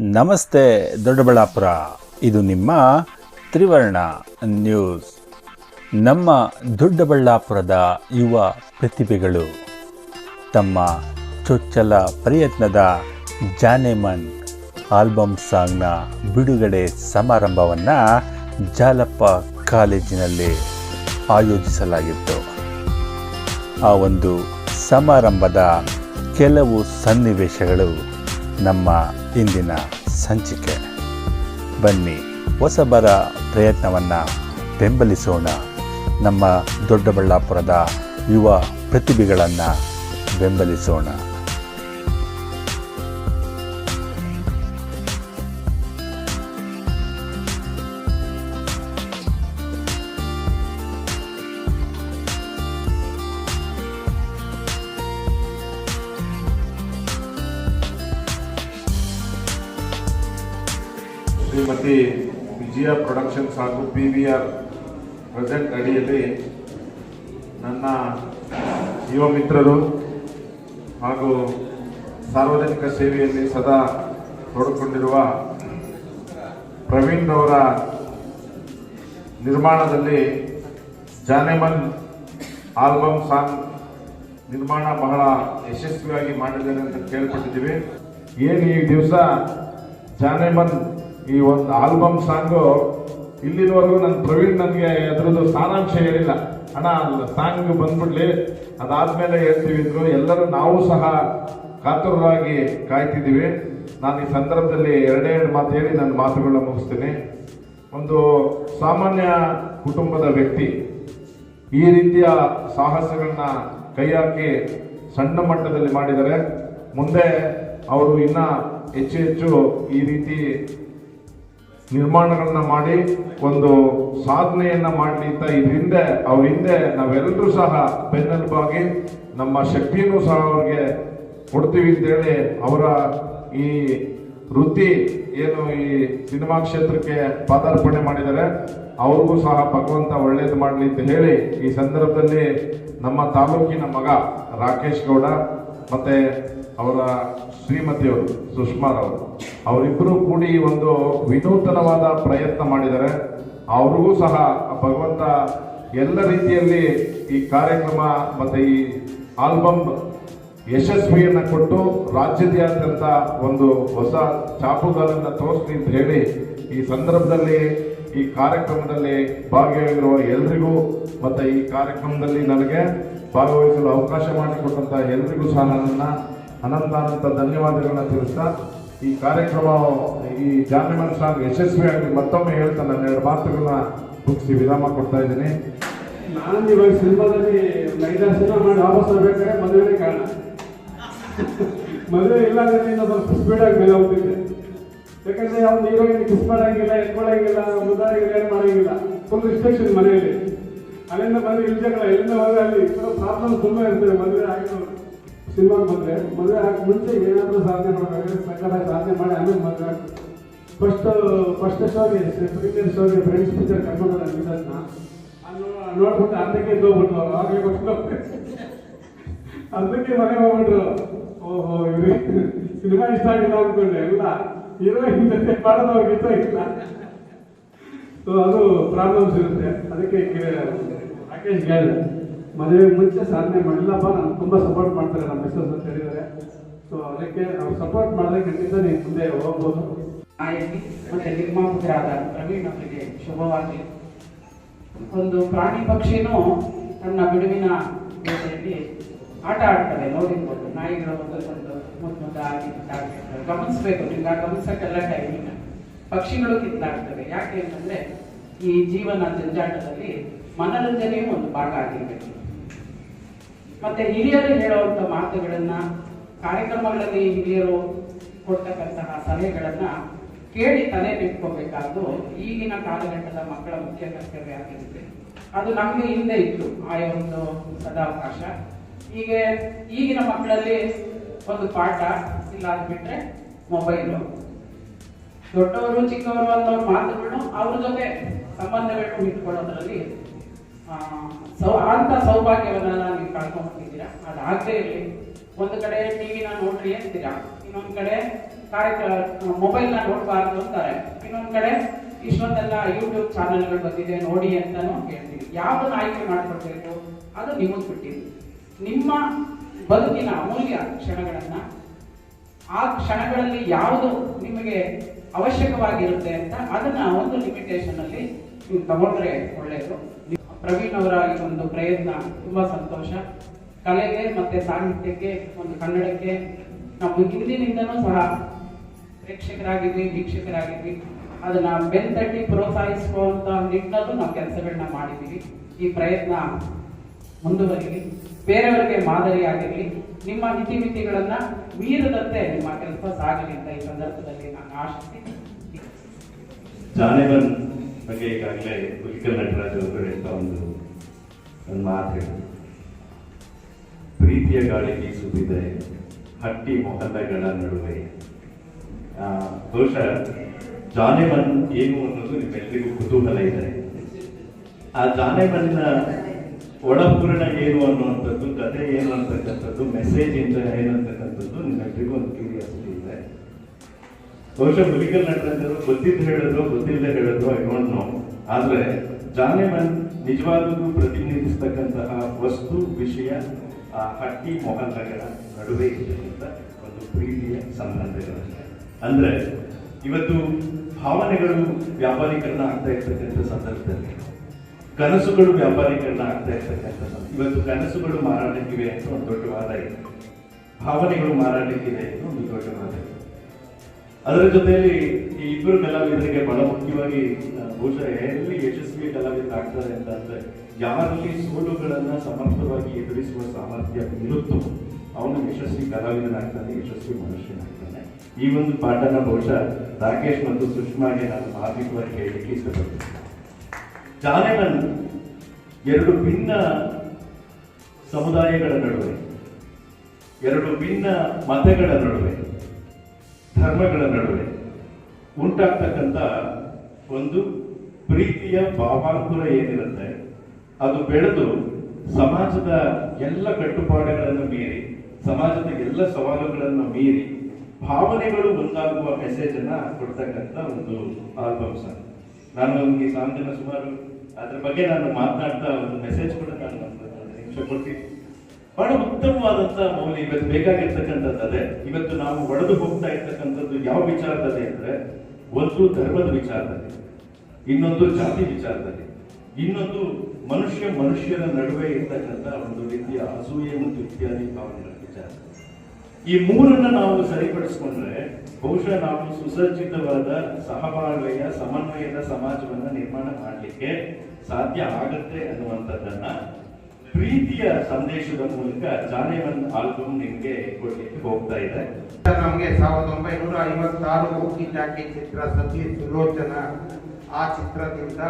ನಮಸ್ತೆ ದೊಡ್ಡಬಳ್ಳಾಪುರ. ಇದು ನಿಮ್ಮ ತ್ರಿವರ್ಣ ನ್ಯೂಸ್. ನಮ್ಮ ದೊಡ್ಡಬಳ್ಳಾಪುರದ ಯುವ ಪ್ರತಿಭೆಗಳು. ತಮ್ಮ ಚೊಚ್ಚಲ ಪ್ರಯತ್ನದ ಜಾನೆಮನ್ ಆಲ್ಬಮ್ ಸಾಂಗ್ನ ಬಿಡುಗಡೆ ಸಮಾರಂಭವನ್ನು ಜಾಲಪ್ಪ ಕಾಲೇಜಿನಲ್ಲಿ ಆಯೋಜಿಸಲಾಗಿತ್ತು. ಆ ಒಂದು ಸಮಾರಂಭದ ಕೆಲವು ಸನ್ನಿವೇಶಗಳು ನಮ್ಮ ಇಂದಿನ ಸಂಚಿಕೆ. ಬನ್ನಿ ಹೊಸಬರ ಪ್ರಯತ್ನವನ್ನು ಬೆಂಬಲಿಸೋಣ. ನಮ್ಮ ದೊಡ್ಡಬಳ್ಳಾಪುರದ ಯುವ ಪ್ರತಿಭೆಗಳನ್ನು ಬೆಂಬಲಿಸೋಣ. ಶ್ರೀಮತಿ ವಿಜಯ ಪ್ರೊಡಕ್ಷನ್ಸ್ ಹಾಗೂ ಪಿ ವಿ ಆರ್ ಪ್ರೆಸೆಂಟ್ ಅಡಿಯಲ್ಲಿ ನನ್ನ ಯುವ ಮಿತ್ರರು ಹಾಗೂ ಸಾರ್ವಜನಿಕ ಸೇವೆಯಲ್ಲಿ ಸದಾ ತೊಡಕೊಂಡಿರುವ ಪ್ರವೀಣ್ ಅವರ ನಿರ್ಮಾಣದಲ್ಲಿ ಜಾನೆಮನ್ ಆಲ್ಬಮ್ ಸಾಂಗ್ ನಿರ್ಮಾಣ ಬಹಳ ಯಶಸ್ವಿಯಾಗಿ ಮಾಡಿದ್ದೇನೆ ಅಂತ ಕೇಳ್ಪಟ್ಟಿದ್ದೀವಿ ಏನು ಈ ದಿವಸ ಜಾನೆಮನ್ ಈ ಒಂದು ಆಲ್ಬಮ್ ಸಾಂಗು ಇಲ್ಲಿನವರೆಗೂ ನನ್ನ ಪ್ರವೀಣ್ ನನಗೆ ಅದರದ್ದು ಸಾರಾಂಶ ಹೇಳಿಲ್ಲ. ಅಣ್ಣ ಸಾಂಗ್ ಬಂದ್ಬಿಡ್ಲಿ, ಅದಾದ್ಮೇಲೆ ಹೇಳ್ತೀವಿ ಇದ್ರು ಎಲ್ಲರೂ ನಾವು ಸಹ ಕಾತುರರಾಗಿ ಕಾಯ್ತಿದ್ದೀವಿ. ನಾನು ಈ ಸಂದರ್ಭದಲ್ಲಿ ಎರಡೇ ಎರಡು ಮಾತು ಹೇಳಿ ನನ್ನ ಮಾತುಗಳನ್ನ ಮುಗಿಸ್ತೀನಿ. ಒಂದು ಸಾಮಾನ್ಯ ಕುಟುಂಬದ ವ್ಯಕ್ತಿ ಈ ರೀತಿಯ ಸಾಹಸಗಳನ್ನ ಕೈ ಹಾಕಿ ಸಣ್ಣ ಮಟ್ಟದಲ್ಲಿ ಮಾಡಿದರೆ, ಮುಂದೆ ಅವರು ಇನ್ನೂ ಹೆಚ್ಚು ಹೆಚ್ಚು ಈ ರೀತಿ ನಿರ್ಮಾಣಗಳನ್ನ ಮಾಡಿ, ಒಂದು ಸಾಧನೆಯನ್ನ ಮಾಡಲಿ ಅಂತ ಇದ್ರ ಹಿಂದೆ, ಅವ್ರ ಹಿಂದೆ ನಾವೆಲ್ಲರೂ ಸಹ ಬೆನ್ನೆಲುಬಾಗಿ ನಮ್ಮ ಶಕ್ತಿಯನ್ನು ಸಹ ಅವ್ರಿಗೆ ಕೊಡ್ತೀವಿ ಅಂತೇಳಿ ಅವರ ಈ ವೃತ್ತಿ ಏನು ಈ ಸಿನಿಮಾ ಕ್ಷೇತ್ರಕ್ಕೆ ಪಾದಾರ್ಪಣೆ ಮಾಡಿದ್ದಾರೆ. ಅವ್ರಿಗೂ ಸಹ ಭಗವಂತ ಒಳ್ಳೇದು ಮಾಡಲಿ ಅಂತ ಹೇಳಿ ಈ ಸಂದರ್ಭದಲ್ಲಿ ನಮ್ಮ ತಾಲೂಕಿನ ಮಗ ರಾಕೇಶ್ ಗೌಡ, ಮತ್ತೆ ಅವರ ಶ್ರೀಮತಿಯವರು ಸುಷ್ಮಾರವರು ಅವರಿಬ್ಬರು ಕೂಡಿ ಒಂದು ವಿನೂತನವಾದ ಪ್ರಯತ್ನ ಮಾಡಿದ್ದಾರೆ ಅವ್ರಿಗೂ ಸಹ ಭಗವಂತ ಎಲ್ಲ ರೀತಿಯಲ್ಲಿ ಈ ಕಾರ್ಯಕ್ರಮ ಮತ್ತು ಈ ಆಲ್ಬಮ್ ಯಶಸ್ವಿಯನ್ನು ಕೊಟ್ಟು ರಾಜ್ಯದಾದ್ಯಂತ ಒಂದು ಹೊಸ ಚಾಪುಗಳನ್ನು ತೋರಿಸ್ಲಿ ಅಂತ ಹೇಳಿ ಈ ಸಂದರ್ಭದಲ್ಲಿ ಈ ಕಾರ್ಯಕ್ರಮದಲ್ಲಿ ಭಾಗಿಯಾಗಿರುವ ಎಲ್ರಿಗೂ ಮತ್ತು ಈ ಕಾರ್ಯಕ್ರಮದಲ್ಲಿ ನನಗೆ ಭಾಗವಹಿಸಲು ಅವಕಾಶ ಮಾಡಿಕೊಟ್ಟಂಥ ಎಲ್ರಿಗೂ ಸಹ ನನ್ನ ಅನಂತ ಅನಂತ ಧನ್ಯವಾದಗಳನ್ನ ತಿಳಿಸ್ತಾ ಈ ಕಾರ್ಯಕ್ರಮ ಈ ಜಾನ್ಮನ್ ಸಾಂಗ್ ಯಶಸ್ವಿಯಾಗಿ ಮತ್ತೊಮ್ಮೆ ಹೇಳ್ತಾ ನನ್ನ ಎರಡು ಮಾತುಗಳನ್ನ ಮುಗಿಸಿ ವಿರಾಮ ಕೊಡ್ತಾ ಇದ್ದೀನಿ. ನಾನು ಇವಾಗ ಸಿನಿಮಾದಲ್ಲಿ ಮೈದಾ ಐದಾರು ಸಿನಿಮಾ ಮಾಡಿ ವಾಪಸ್ ಬರ್ಬೇಕಾದ್ರೆ ಮದುವೆನೇ ಕಾರಣ. ಮದುವೆ ಇಲ್ಲ ನಿನ್ನ ಇನ್ನೂ ಸ್ವಲ್ಪ ಸ್ಪೀಡಾಗಿ ಮೇಲೆ ಹೋಗ್ತಿದ್ದೆ ಯಾಕಂದ್ರೆ ಅವ್ನು ಹೀರೋಯಿನ್ ಕಿಸ್ ಮಾಡಂಗಿಲ್ಲ ಎತ್ಕೊಳ್ಳೋಂಗಿಲ್ಲ ಮುದ್ದಾಗಿಲ್ಲ, ಏನು ಮಾಡಂಗಿಲ್ಲ. ಫುಲ್ ರಿಸ್ಟ್ರಿಕ್ಷನ್ ಮನೆಯಲ್ಲಿ. ಅಲ್ಲಿಂದ ಬಂದು ಇಲ್ಲಿ ಜಗಳ ಎಲ್ಲಿಂದ ಹೋದ್ರೆ ಅಲ್ಲಿ? ಪ್ರಾಬ್ಲಮ್ ತುಂಬ ಇರ್ತದೆ ಮದುವೆ ಆಗಿರೋರು ಸಿನಿಮಾಗೆ ಬಂದರೆ ಮದುವೆ ಆಗಿ ಮುಂಚೆ ಏನಾದರೂ ಸಾಧನೆ ಮಾಡಬೇಕು ಸಕ್ಕತ್ತಾಗಿ ಸಾಧನೆ ಮಾಡಿ ಆಮೇಲೆ ಮದುವೆ ಫಸ್ಟ್ ಫಸ್ಟ್ ಶೋಗೆ ಪ್ರೀಮಿಯರ್ ಶೋಗೆ ಫ್ರೆಂಡ್ಸ್ ಪಿಕ್ಚರ್ ಕರ್ಕೊಂಡು ನಾನು ನೋಡ್ಬಿಟ್ಟು ಅರ್ಧಕ್ಕೆ ಎದ್ದೋಗ್ಬಿಟ್ರು ಅವ್ರು. ಆವಾಗಲೇ ಗೊತ್ತು ಅರ್ಧಕ್ಕೆ ಮನೆ ಹೋಗ್ಬಿಟ್ರು. ಓಹೋ, ಇವ್ರಿ ಸಿನಿಮಾ ಇಷ್ಟ ಆಗಿಲ್ಲ ಅನ್ಕೊಂಡೆ. ಇಲ್ಲ. ಹೀರೋಯಿನ್ ಜೊತೆ ಮಾಡೋದು ಅವ್ರಿಗೆ ಇಷ್ಟ ಇಲ್ಲ ಸೊ ಅದು ಪ್ರಾಬ್ಲಮ್ಸ್ ಇರುತ್ತೆ. ಅದಕ್ಕೆ ರಾಕೇಶ್ ಹೇಳಿದೆ ಮದುವೆ ಮುಂಚೆ ಸಾಧನೆ ಮಾಡಿಲ್ಲಪ್ಪ, ನಾನು ತುಂಬ ಸಪೋರ್ಟ್ ಮಾಡ್ತಾರೆ ನಮ್ಮ ಮಿಸ್ಸಸ್ ಅಂತ ಹೇಳಿದ್ದಾರೆ. ಸೊ ಅದಕ್ಕೆ ನಾವು ಸಪೋರ್ಟ್ ಮಾಡಿದ್ರೆ ಖಂಡಿತ ನೀವು ಮುಂದೆ ಹೋಗ್ಬೋದು. ಮತ್ತೆ ನಿರ್ಮಾಪಕರಾದ ಪ್ರವೀಣ್ ಅವರಿಗೆ ಶುಭವಾಗಲಿ. ಒಂದು ಪ್ರಾಣಿ ಪಕ್ಷಿನೂ ತನ್ನ ಬಿಡುವಿನ ಜೊತೆಯಲ್ಲಿ ಆಟ ಆಡ್ತಾರೆ ನೋಡಿರ್ಬೋದು. ನಾಯಿಗಳು ಒಂದಕ್ಕೊಂದು ಮುದ್ದು ಮುದ್ದಾಗಿ ಆಗಿ ಗಮನಿಸ್ಬೇಕು, ನಿಮ್ಗೆ ಆ ಗಮನಿಸಕ್ಕೆಲ್ಲ ಟೈಮ್ ಇಲ್ಲ. ಪಕ್ಷಿಗಳು ಕಿತ್ತಾಡ್ತವೆ. ಯಾಕೆ ಅಂತಂದ್ರೆ ಈ ಜೀವನ ಜಂಜಾಟದಲ್ಲಿ ಮನರಂಜನೆಯೂ ಒಂದು ಭಾಗ ಆಗಿರ್ಬೇಕು. ಮತ್ತೆ ಹಿರಿಯರು ಹೇಳುವಂತ ಮಾತುಗಳನ್ನ, ಕಾರ್ಯಕ್ರಮಗಳಲ್ಲಿ ಹಿರಿಯರು ಕೊಡ್ತಕ್ಕಂತಹ ಸಲಹೆಗಳನ್ನ ಕೇಳಿ ತಲೆ ಬಿಟ್ಕೋಬೇಕಾದ್ದು ಈಗಿನ ಕಾಲಘಟ್ಟದ ಮಕ್ಕಳ ಮುಖ್ಯ ಕರ್ತವ್ಯ ಆಗಿರುತ್ತೆ. ಅದು ನಮಗೆ ಹಿಂದೆ ಇತ್ತು, ಆ ಒಂದು ಸದಾವಕಾಶ. ಈಗ ಈಗಿನ ಮಕ್ಕಳಲ್ಲಿ ಒಂದು ಪಾಠ ಇಲ್ಲ ಅಂದ್ಬಿಟ್ರೆ ಮೊಬೈಲು ದೊಡ್ಡವರು ಚಿಕ್ಕವರು ಅನ್ನೋ ಮಾತುಗಳು ಅವ್ರ ಜೊತೆ ಸಂಬಂಧಗಳನ್ನು ಇಟ್ಕೊಳ್ಳೋದ್ರಲ್ಲಿ ಸೌ, ಅಂತ ಸೌಭಾಗ್ಯವನ್ನ ನೀವು ಕಳ್ಕೊಂಡ್ಬಿಟ್ಟಿದ್ದೀರಾ? ಅದಾಗದೇ ಇರಲಿ. ಒಂದು ಕಡೆ ಟಿವಿನ ನೋಡ್ರಿ ಅಂತೀರಾ? ಇನ್ನೊಂದು ಕಡೆ ಕಾರ್ಯಕ್ರಮ ಮೊಬೈಲ್ನ ನೋಡಬಾರ್ದು ಅಂತಾರೆ. ಇನ್ನೊಂದು ಕಡೆ ಇಷ್ಟೊಂದೆಲ್ಲ ಯೂಟ್ಯೂಬ್ ಚಾನೆಲ್ಗಳು ಬಂದಿದೆ, ನೋಡಿ ಅಂತಾನು ಹೇಳ್ತೀವಿ ಯಾವ್ದನ್ನ ಆಯ್ಕೆ ಮಾಡ್ಕೊಳ್ಬೇಕು ಅದು ನಿಮಗೆ ಬಿಟ್ಟಿದ್ದು. ನಿಮ್ಮ ಬದುಕಿನ ಅಮೂಲ್ಯ ಕ್ಷಣಗಳನ್ನ, ಆ ಕ್ಷಣಗಳಲ್ಲಿ ಯಾವುದು ನಿಮಗೆ ಅವಶ್ಯಕವಾಗಿರುತ್ತೆ ಅಂತ ಅದನ್ನ ಒಂದು ಲಿಮಿಟೇಷನ್ ಅಲ್ಲಿ ನೀವು ತಗೊಂಡ್ರೆ ಒಳ್ಳೆಯದು ಪ್ರವೀಣ್ ಅವರ ಈ ಒಂದು ಪ್ರಯತ್ನ ತುಂಬಾ ಸಂತೋಷ. ಕಲೆಗೆ ಮತ್ತೆ ಸಾಹಿತ್ಯಕ್ಕೆ, ಒಂದು ಕನ್ನಡಕ್ಕೆ ನಾವು ಹಿಂದಿನಿಂದನೂ ಸಹ ಪ್ರೇಕ್ಷಕರಾಗಿದ್ವಿ, ವೀಕ್ಷಕರಾಗಿದ್ವಿ. ಅದನ್ನ ಬೆಂತಟ್ಟಿ ಪ್ರೋತ್ಸಾಹಿಸುವಂತ ನಿಟ್ಟಿನಲ್ಲೂ ನಾವು ಕೆಲಸಗಳನ್ನ ಮಾಡಿದ್ದೀವಿ. ಈ ಪ್ರಯತ್ನ ಮುಂದುವರಿಲಿ. ಬೇರೆಯವರಿಗೆ ಮಾದರಿಯಾಗಿರಲಿ. ನಿಮ್ಮ ಮಿತಿಮಿತಿಗಳನ್ನ ಮೀರದಂತೆ ನಿಮ್ಮ ಕೆಲಸ ಸಾಗಲಿ ಅಂತ ಈ ಸಂದರ್ಭದಲ್ಲಿ ನಾನು ಆಶಿಸಿ ಬಗ್ಗೆ ಈಗಾಗಲೇ ಹುಲಿಕಲ್ ನಟರಾಜ್ ಅವರು ಒಂದು ಒಂದು ಮಾತು ಪ್ರೀತಿಯ ಗಾಳಿ ಬೀಸುತ್ತಿದೆ, ಹಟ್ಟಿ ಮೊಹಲ್ಲಗಳ ನಡುವೆ. ಬಹುಶಃ ಜಾನೆಮನ್ ಏನು ಅನ್ನೋದು ನಿಮ್ಮೆಲ್ಲರಿಗೂ ಕುತೂಹಲ ಇದೆ. ಆ ಜಾನೆಮನ್ನ ಒಳಪೂರ್ಣ ಏನು ಅನ್ನುವಂಥದ್ದು ಕಥೆ ಏನು ಅಂತಕ್ಕಂಥದ್ದು ಮೆಸೇಜ್ ಇಂದ ಏನು ಅಂತಕ್ಕಂಥದ್ದು ನಿಮ್ಮೆಲ್ಲರಿಗೂ ಒಂದು ಕ್ಯೂರಿಯಾಸಿಟಿ ಬಹುಶಃ ಹುಲಿಕಲ್ ನಟರಂದರು ಗೊತ್ತಿದ್ದು ಹೇಳಿದ್ರು, ಗೊತ್ತಿಲ್ಲದೆ ಹೇಳಿದ್ರು ಐ ಡೋಂಟ್ ನೋ ಆದ್ರೆ ಜಾನೆಮನ್ ನಿಜವಾಗ್ಲೂ ಪ್ರತಿನಿಧಿಸ್ತಕ್ಕಂತಹ ವಸ್ತು, ವಿಷಯ, ಆ ಹಟ್ಟಿ ಮೊಹಲ್ಲಗಳ ನಡುವೆ ಇರ್ತಕ್ಕಂಥ ಒಂದು ಪ್ರೀತಿಯ ಸಂಬಂಧಗಳಷ್ಟೇ ಅಂದ್ರೆ ಇವತ್ತು ಭಾವನೆಗಳು ವ್ಯಾಪಾರೀಕರಣ ಆಗ್ತಾ ಇರ್ತಕ್ಕಂಥ ಸಂದರ್ಭದಲ್ಲಿ, ಕನಸುಗಳು ವ್ಯಾಪಾರೀಕರಣ ಆಗ್ತಾ ಇರ್ತಕ್ಕಂಥ ಇವತ್ತು ಕನಸುಗಳು ಮಾರಾಟಕ್ಕಿವೆ ಅಂತ ಒಂದು ದೊಡ್ಡ ವಾದ ಇದೆ ಭಾವನೆಗಳು ಮಾರಾಟಕ್ಕಿದೆ ಅಂತ ಒಂದು ದೊಡ್ಡ ವಾದ ಇದೆ ಅದರ ಜೊತೆಯಲ್ಲಿ ಈ ಇಬ್ಬರು ಕಲಾವಿದರಿಗೆ ಬಹಳ ಮುಖ್ಯವಾಗಿ ಬಹುಶಃ ಎಲ್ಲಿ ಯಶಸ್ವಿ ಕಲಾವಿದರಾಗ್ತಾರೆ ಅಂತ ಅಂದ್ರೆ ಯಾರಲ್ಲಿ ಸೋಲುಗಳನ್ನ ಸಮರ್ಥವಾಗಿ ಎದುರಿಸುವ ಸಾಮರ್ಥ್ಯ ಇರುತ್ತೋ ಅವನು ಯಶಸ್ವಿ ಕಲಾವಿದನಾಗ್ತಾನೆ, ಯಶಸ್ವಿ ಮನುಷ್ಯನಾಗ್ತಾನೆ. ಈ ಒಂದು ಪಾಠನ ಬಹುಶಃ ರಾಕೇಶ್ ಮತ್ತು ಸುಷ್ಮಾಗೆ ನಾನು ಮಾಧ್ಯಮವಾಗಿ ಹೇಳಲಿಕ್ಕೆ ಇಷ್ಟಪಡ್ತೀನಿ. ಜಾನೆಮನ್ ಎರಡು ಭಿನ್ನ ಸಮುದಾಯಗಳ ನಡುವೆ, ಎರಡು ಭಿನ್ನ ಮತಗಳ ನಡುವೆ ಧರ್ಮಗಳ ನಡುವೆ ಉಂಟಾಗ್ತಕ್ಕಂಥ ಒಂದು ಪ್ರೀತಿಯ ಭಾವಾಂಕುರ ಏನಿರುತ್ತೆ, ಅದು ಬೆಳೆದು ಸಮಾಜದ ಎಲ್ಲ ಕಟ್ಟುಪಾಡುಗಳನ್ನು ಮೀರಿ, ಸಮಾಜದ ಎಲ್ಲ ಸವಾಲುಗಳನ್ನು ಮೀರಿ ಭಾವನೆಗಳು ಒಂದಾಗುವ ಮೆಸೇಜ್ ಅನ್ನ ಕೊಡ್ತಕ್ಕಂಥ ಒಂದು ಆಲ್ಬಮ್ ಸಾಂಗ್ ನಾನು ಈ ಸಾಂಗ್ ಸುಮಾರು ಅದ್ರ ಬಗ್ಗೆ ನಾನು ಮಾತನಾಡ್ತಾ ಒಂದು ಮೆಸೇಜ್ ಕೂಡ ನಾನು ನಿಮಿಷ ಕೊಡ್ತೀನಿ. ಬಹಳ ಉತ್ತಮವಾದಂತ ಮೌಲ್ಯ ಇವತ್ತು ಬೇಕಾಗಿರ್ತಕ್ಕಂಥದ್ದು ಅದೇ. ಇವತ್ತು ನಾವು ಒಡೆದು ಹೋಗ್ತಾ ಇರ್ತಕ್ಕಂಥದ್ದು ಯಾವ ವಿಚಾರದಲ್ಲಿ ಅಂದ್ರೆ ಒಂದು ಧರ್ಮದ ವಿಚಾರದಲ್ಲಿ, ಇನ್ನೊಂದು ಜಾತಿ ವಿಚಾರದಲ್ಲಿ, ಇನ್ನೊಂದು ಮನುಷ್ಯ ಮನುಷ್ಯರ ನಡುವೆ ಇರ್ತಕ್ಕಂಥ ಒಂದು ರೀತಿಯ ಅಸೂಯೆ ಮತ್ತು ಇತ್ಯಾದಿ ಭಾವನೆಗಳ ವಿಚಾರ. ಈ ಮೂರನ್ನ ನಾವು ಸರಿಪಡಿಸ್ಕೊಂಡ್ರೆ ಬಹುಶಃ ನಾವು ಸುಸಜ್ಜಿತವಾದ ಸಹಬಾಳ್ವೆಯ, ಸಮನ್ವಯದ ಸಮಾಜವನ್ನ ನಿರ್ಮಾಣ ಮಾಡಲಿಕ್ಕೆ ಸಾಧ್ಯ ಆಗತ್ತೆ ಅನ್ನುವಂಥದ್ದನ್ನ ಪ್ರೀತಿಯ ಸಂದೇಶದ ಮೂಲಕ ಜಾನೇವನ್ ಆಲ್ಬಮ್ ನಿಮಗೆ ಹೋಗ್ತಾ ಇದೆ. ನಮಗೆ ಸಾವಿರದ ಒಂಬೈನೂರ ಐವತ್ತಾರು ಕಿಟಾಕಿ ಚಿತ್ರ ಸತಿ ಸುಲೋಚನ ಆ ಚಿತ್ರದಿಂದ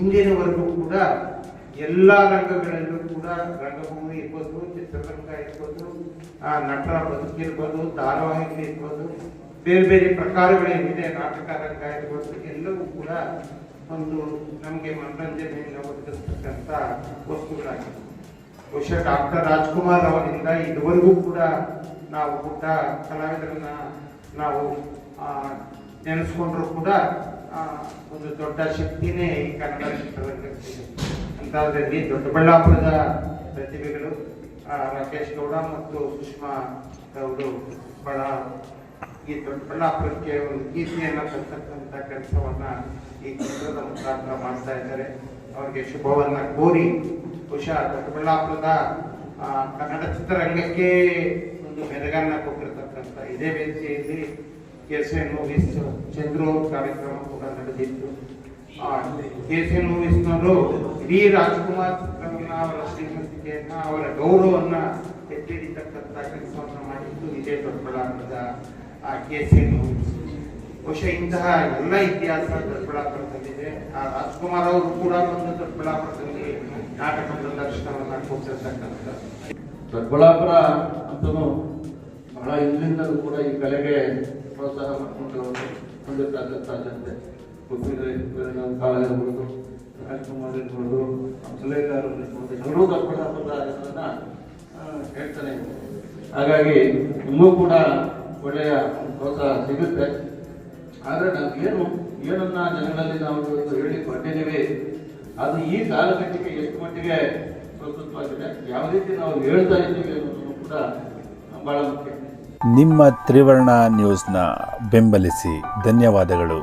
ಇಂದಿನವರೆಗೂ ಕೂಡ ಎಲ್ಲ ರಂಗಗಳಲ್ಲೂ ಕೂಡ ರಂಗಭೂಮಿ ಇರ್ಬೋದು, ಚಿತ್ರರಂಗ ಇರ್ಬೋದು ನಟರ ಬದುಕಿರ್ಬೋದು ಧಾರಾವಾಹಿಗಳಿರ್ಬೋದು ಬೇರೆ ಬೇರೆ ಪ್ರಕಾರಗಳೇನಿದೆ ನಾಟಕ ರಂಗ ಇರ್ಬೋದು, ಎಲ್ಲವೂ ಕೂಡ ಒಂದು ನಮಗೆ ಮನರಂಜನೆಯನ್ನು ಒದಗಿಸ್ತಕ್ಕಂಥ ವಸ್ತುಗಳಾಗಿದೆ ಬಹುಶಃ ಡಾಕ್ಟರ್ ರಾಜ್ಕುಮಾರ್ ಅವರಿಂದ ಇದುವರೆಗೂ ಕೂಡ ನಾವು ಪುಟ್ಟ ಕಲಾವಿದರನ್ನ ನಾವು ನೆನೆಸ್ಕೊಂಡ್ರು ಕೂಡ ಒಂದು ದೊಡ್ಡ ಶಕ್ತಿನೇ ಈ ಕನ್ನಡ ಚಿತ್ರರಂಗಕ್ಕೆ ಅಂತದ್ರಲ್ಲಿ ದೊಡ್ಡಬಳ್ಳಾಪುರದ ಪ್ರತಿಭೆಗಳು ರಾಕೇಶ್ ಗೌಡ ಮತ್ತು ಸುಷ್ಮಾ ಅವರು ಬಹಳ ಈ ದೊಡ್ಡಬಳ್ಳಾಪುರಕ್ಕೆ ಒಂದು ಕೀರ್ತಿಯನ್ನು ತರ್ತಕ್ಕಂಥ ಕೆಲಸವನ್ನು ಈ ಚಿತ್ರದ ಮುಖಾಂತರ ಮಾಡ್ತಾ ಇದ್ದಾರೆ. ಅವರಿಗೆ ಶುಭವನ್ನು ಕೋರಿ ಬಹುಶಃ ದೊಡ್ಡಬಳ್ಳಾಪುರದ ಕನ್ನಡ ಚಿತ್ರರಂಗಕ್ಕೆ ಒಂದು ಮೆರಗನ್ನ ಕೊಟ್ಟಿರ್ತಕ್ಕಂಥ ಇದೇ ವೇದಿಕೆಯಲ್ಲಿ ಎಸ್ ಎನ್ ಮೂವೀಸ್ ಚಂದ್ರು ಕಾರ್ಯಕ್ರಮ ಕೂಡ ನಡೆದಿತ್ತು. ಎಸ್ ಎನ್ ಮೂವೀಸ್ನವರು ಇಡೀ ರಾಜ್ಕುಮಾರ್ ಚಿತ್ರವನ್ನ ಅವರ ಶ್ರೀಮಂತಿಕೆಯನ್ನ, ಅವರ ಗೌರವವನ್ನ ಎತ್ತಿಡಿತಕ್ಕಂಥ ಕೆಲಸವನ್ನ ಮಾಡಿದ್ದು ಇದೇ ದೊಡ್ಡಬಳ್ಳಾಪುರದ ಕೆ ಎಸ್ ಎನ್ ಮೂವೀಸ್ ಬಹುಶಃ ಇಂತಹ ಎಲ್ಲ ಇತಿಹಾಸ ದೊಡ್ಡಬಳ್ಳಾಪುರದಲ್ಲಿದೆ. ಆ, ರಾಜ್ಕುಮಾರ್ ಅವರು ಕೂಡ ಒಂದು ದೊಡ್ಡಬಳ್ಳಾಪುರದಲ್ಲಿ ನಾಟಕ ಪ್ರದರ್ಶನವನ್ನ ಕೊಟ್ಟಿರ್ತಕ್ಕಂಥ ದೊಡ್ಡಬಳ್ಳಾಪುರ ಅಂತೂ ಬಹಳ ಇಂದಿನಿಂದಲೂ ಕೂಡ ಈ ಕಲೆಗೆ ಪ್ರೋತ್ಸಾಹ ಮಾಡಿಕೊಂಡು ಹೊಂದಿರ್ತಕ್ಕಂಥ ಜನತೆ ಪೃಥ್ವಿರಾಜ್ ನಮ್ಮ ಕಾಲ ಇರ್ಬೋದು, ರಾಜ್ಕುಮಾರ್ ಇರ್ಬೋದು ಸಲಹೆಗಾರರು ಇರ್ಬೋದು ಎಲ್ಲರೂ ದೊಡ್ಡಬಳ್ಳಾಪುರದ ಹೆಸರನ್ನ ಹೇಳ್ತಾನೆ ಹಾಗಾಗಿ ನಿಮಗೂ ಕೂಡ ಒಳ್ಳೆಯ ಪ್ರೋತ್ಸಾಹ ಸಿಗುತ್ತೆ. ಆದರೆ ನಾವು ಏನು, ಏನನ್ನ ಜನಗಳಲ್ಲಿ ನಾವು ಇವತ್ತು ಹೇಳಿ ಕೊಟ್ಟಿದ್ದೀವಿ ಅದು ಈ ಕಾಲಘಟ್ಟಕ್ಕೆ ಎಷ್ಟು ಮಟ್ಟಿಗೆ ಪ್ರಸ್ತುತವಾಗಿದೆ ಯಾವ ರೀತಿ ನಾವು ಹೇಳ್ತಾ ಇದ್ದೀವಿ ಅನ್ನೋದು ಕೂಡ ಬಹಳ ಮುಖ್ಯ. ನಿಮ್ಮ ತ್ರಿವರ್ಣ ನ್ಯೂಸ್ನ ಬೆಂಬಲಿಸಿ ಧನ್ಯವಾದಗಳು.